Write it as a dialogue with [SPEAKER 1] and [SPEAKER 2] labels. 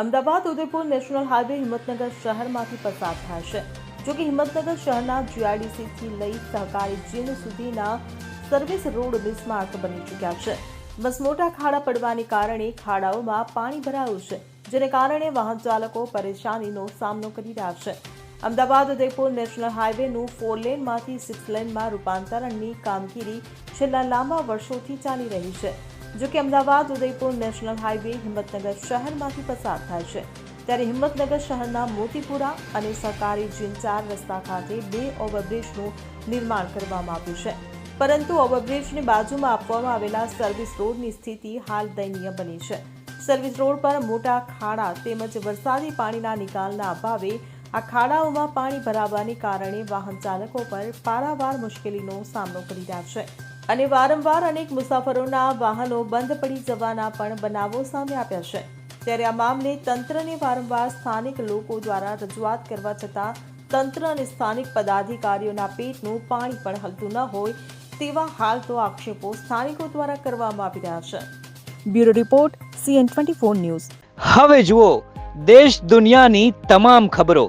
[SPEAKER 1] Ahmedabad Udaipur national highway Himmatnagar શહેરમાંથી પસાર થાય છે, જો કે હિંમતનગર શહેરના જીઆઈડીસીથી લઈ સહકારી જીમ સુધીના સર્વિસ રોડ બિસ્માર્ક બની ચૂક્યા છે. બસ મોટા ખાડા પડવાને કારણે ખાડાઓમાં પાણી ભરાયું છે, જેને કારણે વાહન ચાલકો પરેશાનીનો સામનો કરી રહ્યા છે. અમદાવાદ ઉદયપુર નેશનલ હાઇવેનું ફોર લેનમાંથી સિક્સ લેનમાં રૂપાંતરણની કામગીરી છેલ્લા લાંબા વર્ષોથી ચાલી રહી છે. જો કે અમદાવાદ ઉદયપુર નેશનલ હાઇવે હિંમતનગર શહેરમાંથી પસાર થાય છે. ત્યારે હિંમતનગર શહેરના મોતીપુરા અને સહકારી જીન ચાર રસ્તા ખાતે બે ઓવરબ્રિજનું નિર્માણ કરવામાં આવ્યું છે. પરંતુ ઓવરબ્રિજની બાજુમાં આપવામાં આવેલા સર્વિસ રોડની સ્થિતિ હાલ દયનીય બની છે. સર્વિસ રોડ પર મોટા ખાડા તેમજ વરસાદી પાણીના નિકાલના અભાવે આ ખાડાઓમાં પાણી ભરાવાને કારણે વાહન ચાલકો પર પારાવાર મુશ્કેલીનો સામનો કરી રહ્યા છે. અને વારંવાર અનેક મુસાફરોના વાહનો બંધ પડી જવાના પણ બનાવો સામે આવ્યા છે. ત્યારે આ મામલે તંત્રને વારંવાર સ્થાનિક લોકો દ્વારા રજૂઆત કરવા છતાં તંત્ર અને સ્થાનિક પદાધિકારીઓના પેટનું પાણી પણ હલતું ન હોય તેવા હાલ તો આક્ષેપો સ્થાનિકો દ્વારા કરવામાં આવી રહ્યા છે. Bureau report, CN twenty news.
[SPEAKER 2] હવે જુઓ, દેશ દુનિયાની તમામ ખબરો.